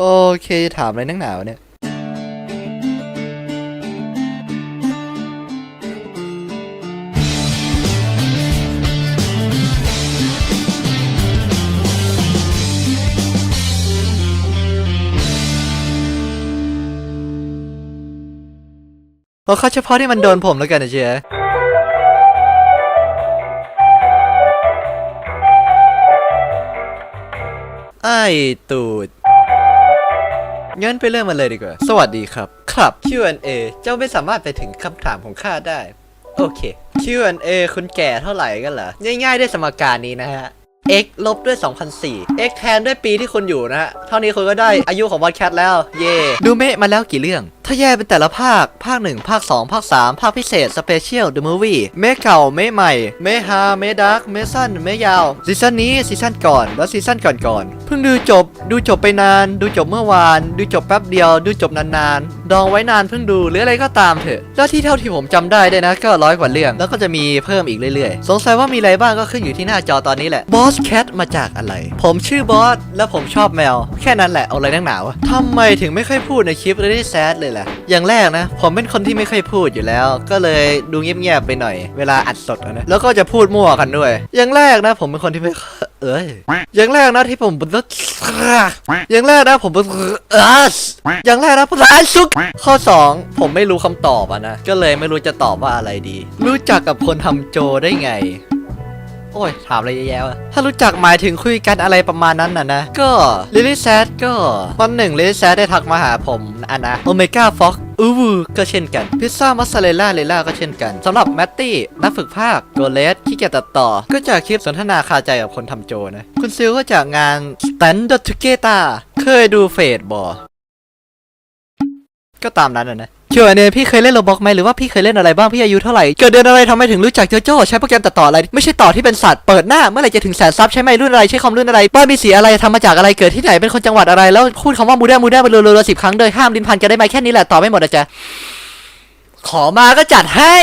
โอเคถามอะไรนักหนาวเนี่ยเอาเข้าเฉพาะที่มันโดนผมแล้วกันนะเจ๊ไอ้ตูด งั้นไปเริ่มมันเลยดีกว่า สวัสดีครับ ครับ Q&A เจ้าไม่สามารถไปถึงคำถามของข้าได้ โอเค Q&A คุณแก่เท่าไหร่กันเหรอ ง่ายๆด้วยสมการนี้นะฮะ x ลบด้วย 2004 x แทนด้วยปีที่คุณอยู่นะฮะ เท่านี้คุณก็ได้อายุของวอดแคทแล้ว เย่ดูเมะมาแล้วกี่เรื่อง ถ้าแยกเป็นแต่ละภาค ภาค 1 ภาค 2 ภาค 3 ภาคพิเศษ สเปเชียลเดอะมูฟวี่เมเก่าเมใหม่ เมฮาเมดาร์กเมสั้นเมยาว ซีซั่นนี้ ซีซั่นก่อน แล้วซีซั่นก่อนๆ เพิ่งดูจบ ดูจบไปนาน ดูจบเมื่อวาน ดูจบแป๊บเดียว ดูจบนานๆ ดองไว้นานเพิ่งดูหรืออะไรก็ตามเถอะ แล้วที่เท่าที่ผมจำได้ด้วยนะ ก็ร้อยกว่าเรื่อง แล้วก็จะมีเพิ่มอีกเรื่อยๆ สงสัยว่ามีอะไรบ้างก็ขึ้นอยู่ที่หน้าจอตอนนี้แหละ บอสแคทมาจากอะไร ผมชื่อบอสและผมชอบแมว แค่นั้นแหละ เอาอะไรนักหนาวทำไมถึงไม่ค่อยพูดในคลิปเลยแซดเลยล่ะ อย่างแรกนะ ผมเป็นคนที่ไม่ค่อยพูดอยู่แล้ว ก็เลยดูเงียบๆไปหน่อย เวลาอัดสดนะ แล้วก็จะพูดมั่วกันด้วย อย่างแรกนะ ผมเป็นคนที่ไม่เอ้ย อย่างแรกนะที่ผมเป็นอย่างแรกนะผมเป็นเอออย่างแรกนะผมร้านซุก ข้อ 2 ผมไม่รู้คำตอบอะนะ ก็เลยไม่รู้จะตอบว่าอะไรดี รู้จักกับคนทำโจได้ไง อ้ย ถามอะไรเยอะแยะวะถ้ารู้จักหมายถึงคุยกันอะไรประมาณนั้นน่ะนะ ก็ลิลี่แซดก็วันหนึ่งลิลี่แซดได้ทักมาหาผมอันนะโอเมก้าฟ็อกอูวูก็เช่นกัน พิซซ่ามัสซาเรลล่าเลล่าก็เช่นกันสำหรับแมตตี้นักฝึกภาคโกเลสขี้เกียจตัดต่อ ก็จากคลิปสนทนาคาใจกับคนทำโจนะ คุณซิลก็จากงาน Stand Together เคยดูเฟดบอก็ตามนั้นนะ นะเชื่อเนี่ยพี่เคยเล่นโรบอกไหมหรือว่าพี่เคยเล่นอะไรบ้างพี่อายุเท่าไหร่เกิดเดือนอะไรทำไมถึงรู้จักโจโจ้ใช้โปรแกรมตัดต่ออะไรไม่ใช่ต่อที่เป็นสัตว์เปิดหน้าเมื่อไหร่จะถึงแสนซับใช้ไมค์รุ่นอะไรใช้คอมรุ่นอะไรบ้านมีสีอะไรทำมาจากอะไรเกิดที่ไหนเป็นคนจังหวัดอะไรแล้วพูดคำว่ามูด้ามูด้าไปรัวๆสิบครั้งโดยห้ามลิ้นพันกันได้ไหมแค่นี้แหละตอบไม่หมดอะจ๊ะ ขอมาก็จัดให้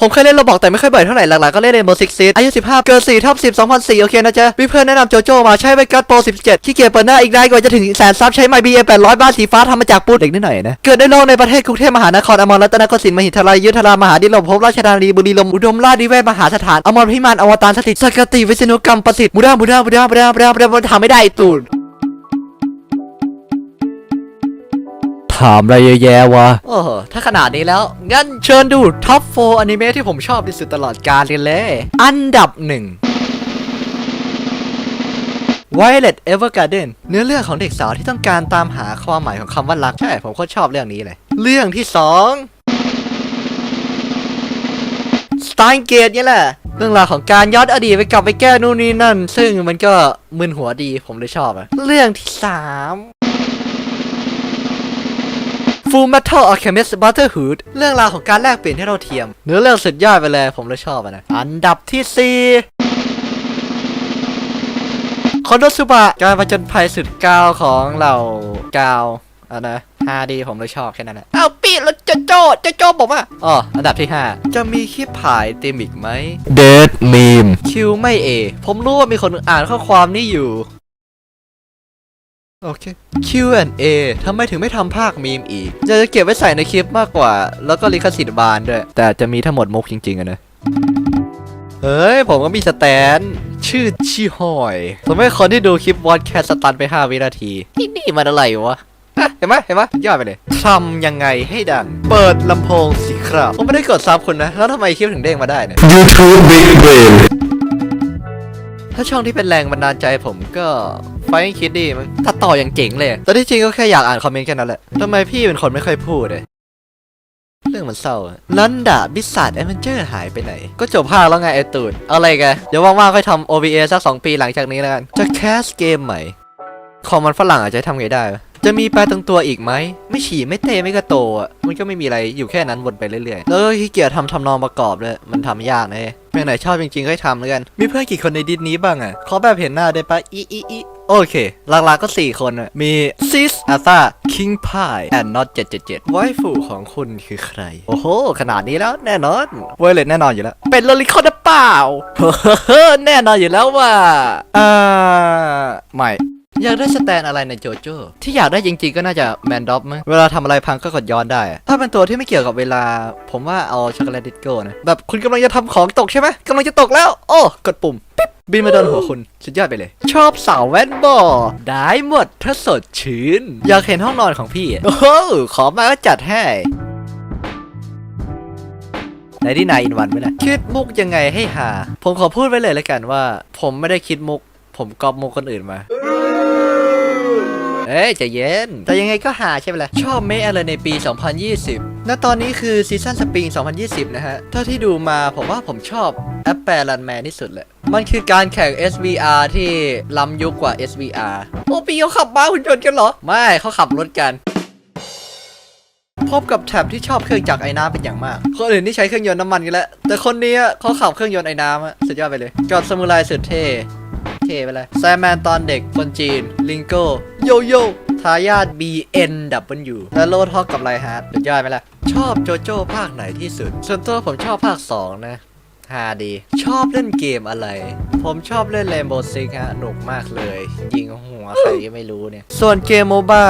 ผมเคยเล่นโรบอกแต่ไม่ค่อยบ่อยเท่าไหร่หลักๆก็เล่นเรนโบว์ซิกซิอายุ 15 เกิน4ทับ10 2004 โอเคนะจ๊ะมีเพื่อนแนะนำโจโจ้มาใช้ไวกัสโปร 17 ขี้เกียจเปิดหน้าอีกได้กว่าจะถึงแสนซับใช้ไมค์บีเอ800 บ้านสีฟ้าทำมาจากปูนเด็กนิดหน่อยนะ เกิดในโลกในประเทศกรุงเทพมหานครอมรรัตนโกสินทร์มหิทรายยุทธรามหาดิลมภพราชธานีบุรีลมอุดมราชนิเวศมหาสถานอมรพิมานอวตารสถิตสกติวิษณุกรรมประสิทธิ์มุดามุดามุดามุดามุด้ามุด้าทำไม่ได้ตูด ถามอะไรเยอะแยะวะโอ้ถ้าขนาดนี้แล้ว งั้นเชิญดูท็อป4อนิเมะที่ผมชอบที่สุดตลอดกาลกันเลย อันดับหนึ่ง Violet Evergarden เนื้อเรื่องของเด็กสาวที่ต้องการตามหาความหมายของคำว่ารัก ใช่ ผมโคตรชอบเรื่องนี้เลย เรื่องที่สองสไตน์เกตเนี่ยแหละ เรื่องราวของการย้อนอดีตไปกลับไปแก้นู่นนี่นั่น ซึ่งมันก็มึนหัวดีผมเลยชอบอะเรื่องที่สาม Full Metal Alchemist Brotherhood เรื่องราวของการแลกเปลี่ยนที่เราเทียม เนื้อเรื่องสุดยอดไปเลยผมเลยชอบอะนะ อันดับที่ 4คอนโดซุบะการประจนภัยสุดกาวของเรากาวอะนะฮาดีผมเลยชอบแค่นั้นแหละอ้าวปีแล้วโจโจโจโจบอกว่าอ๋ออันดับที่ 5 จะมีคลิปผายเต็มอีกไหม Dead Meme คิวไม่เอ ผมรู้ว่ามีคนอ่านข้อความนี้อยู่ โอเค Q&A ทำไมถึงไม่ทำภาคมีมอีกอยากจะเก็บไว้ใส่ในคลิปมากกว่า แล้วก็ลิขสิทธิ์บานด้วย แต่อาจจะมีทั้งหมดมุกจริงๆอะนะ เฮ้ย ผมก็มีสแตน ชื่อชิฮอยทำให้คนที่ดูคลิปวอดแคสสตันไป 5 วินาที นี่นี่มันอะไรวะอะเห็นไหมเห็นไหมยอดไปเลยทำยังไงให้ดัง เปิดลำโพงสิครับ ผมไม่ได้กดซับคุณนะ แล้วทำไมคลิปถึงเด้งมาได้เนี่ย YouTube Big Brain ถ้าช่องที่เป็นแรงบันดาลใจผมก็ ไฟคิดดีมันตัดต่ออย่างเจ๋งเลย แต่ที่จริงก็แค่อยากอ่านคอมเมนต์แค่นั้นแหละทำไมพี่เป็นคนไม่ค่อยพูดเลยเรื่องมันเศร้าลันดาบิสซัดแอดเวนเจอร์หายไปไหน ก็จบภาคแล้วไงไอตูดอะไรกันเดี๋ยวว่างๆค่อยทำ OVA สัก 2 ปีหลังจากนี้แล้วกัน จะแคสเกมใหม่ คอมมันฝรั่งอาจจะทำไงได้ จะมีแปลตรงตัวอีกไหม ไม่ฉี่ไม่เตะไม่กระโตอะ มันก็ไม่มีอะไรอยู่แค่นั้นวนไปเรื่อยๆ แล้วก็ขี้เกียจทำทำนองประกอบเลย มันทำยากนะเว้ยเพลงไหนชอบจริงๆก็ให้ทำแล้วกัน มีเพื่อนกี่คนในดิสนี้บ้างอะ ขอแบบเห็นหน้าได้ปะอีอีอี โอเคหลักๆก็ 4 คนอะมีซิสอาซาคิงพายแอนนอต777ไวฟูของคุณคือใคร โอ้โห ขนาดนี้แล้วแน่นอนเวเลตแน่นอนอยู่แล้ว เป็นโลลิคอนหรือเปล่าแน่นอนอยู่แล้วว่าอ่าไม่อยากได้สแตนอะไรในโจโจ้ที่อยากได้จริงๆก็น่าจะแมนด็อปมั้งเวลาทำอะไรพังก็กดย้อนได้อะถ้าเป็นตัวที่ไม่เกี่ยวกับเวลา ผมว่าเอาช็อกโกแลตดิสโก้นะ แบบคุณกำลังจะทำของตกใช่ไหมกำลังจะตกแล้ว โอ้ กดปุ่มปิ๊บ บินมาโดนหัวคุณสุดยอดไปเลย ชอบสาวแว่นบอได้หมดถ้าสดชื่น อยากเห็นห้องนอนของพี่ โอ้โหขอมาก็จัดให้ในที่นายอินวันไหมนะคิดมุกยังไงให้หา ผมขอพูดไว้เลยแล้วกันว่า ผมไม่ได้คิดมุก ผมกอปมุกคนอื่นมาเอ้ยใจเย็น แต่ยังไงก็หาใช่ไหมล่ะ ชอบเมะอะไรในปี 2020 ณ ตอนนี้คือซีซั่นสปริง 2020 นะฮะ เท่าที่ดูมาผมว่าผมชอบแอปแปรลันแมนที่สุดเลย มันคือการแข่ง SVR ที่ล้ำยุคกว่า SVR โอ้ปีเขาขับม้าหุ่นยนต์กันเหรอ ไม่เขาขับรถกัน พบกับแท็บที่ชอบเครื่องจักรไอ้น้ำเป็นอย่างมาก คนอื่นที่ใช้เครื่องยนต์น้ำมันกันแล้ว แต่คนนี้เขาขับเครื่องยนต์ไอ้น้ำอะสุดยอดไปเลย จอดสมุไรสุดเท่ เท่ไปเลยแซมแมนตอนเด็ก คนจีน ลิงโก้ โยโย่ทายาท BNW และโลดทอกกับไลฮาร์ดสุดยอดไปละชอบโจโจ้ภาคไหนที่สุด ส่วนตัวผมชอบภาค 2 นะ ฮาดี ชอบเล่นเกมอะไร ผมชอบเล่น Rainbow Six ฮะหนุกมากเลย ยิงหัวใครก็ไม่รู้เนี่ย ส่วนเกมโมบ้า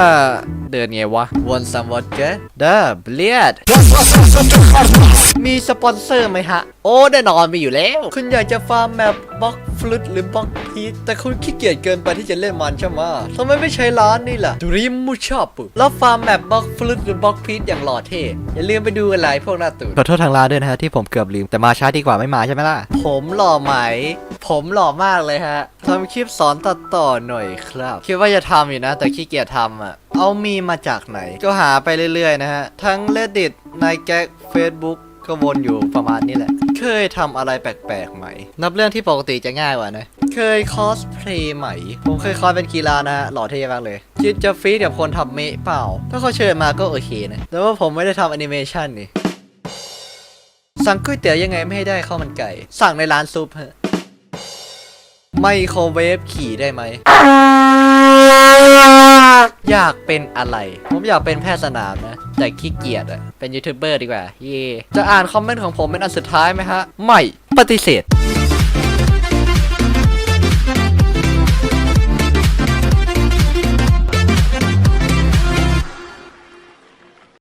เดินไงวะ วนซัมวอตเกเด้อเบลียดมีสปอนเซอร์ไหมฮะ โอ้แน่นอนมีอยู่แล้ว คุณอยากจะฟาร์มแมปบล็อกฟลุตหรือบล็อกพีทแต่คุณขี้เกียจเกินไปที่จะเล่นมันใช่ไหมทำไมไม่ใช้ร้านนี่ล่ะดรีมมูชอปแล้วฟาร์มแมปบล็อกฟลุตหรือบล็อกพีทอย่างหล่อเท่อย่าลืมไปดูอะไรพวกหน้าตูดขอโทษทางร้านด้วยนะฮะที่ผมเกือบลืมแต่มาช้าดีกว่าไม่มาใช่ไหมล่ะ ผมหล่อไหม ผมหล่อมากเลยฮะทำคลิปสอนตัดต่อหน่อยครับ คิดว่าจะทำอยู่นะ แต่ขี้เกียจทำอะ เอามีมาจากไหน ก็หาไปเรื่อยๆนะฮะ ทั้ง Reddit ในแก๊ก Facebook ก็วนอยู่ประมาณนี้แหละ เคยทำอะไรแปลกๆไหม นับเรื่องที่ปกติจะง่ายกว่านะ เคยคอสเพลย์ไหม ผมเคยคอสเป็นกีฬานะฮะ หล่อเท่มากเลย คิดจะฟีดกับคนทำเมะเปล่า ถ้าเขาเชิญมาก็โอเคนะ แต่ว่าผมไม่ได้ทำแอนิเมชันนี่ สั่งก๋วยเตี๋ยวยังไงไม่ให้ได้ข้าวมันไก่ สั่งในร้านซุปฮะ ไมโครเวฟขี่ได้ไหม อยากเป็นอะไร ผมอยากเป็นแพทย์สนามนะ แต่ขี้เกียจอะเป็นยูทูบเบอร์ดีกว่าเย่จะอ่านคอมเมนต์ของผมเป็นอันสุดท้ายไหมฮะ ไม่ ปฏิเสธ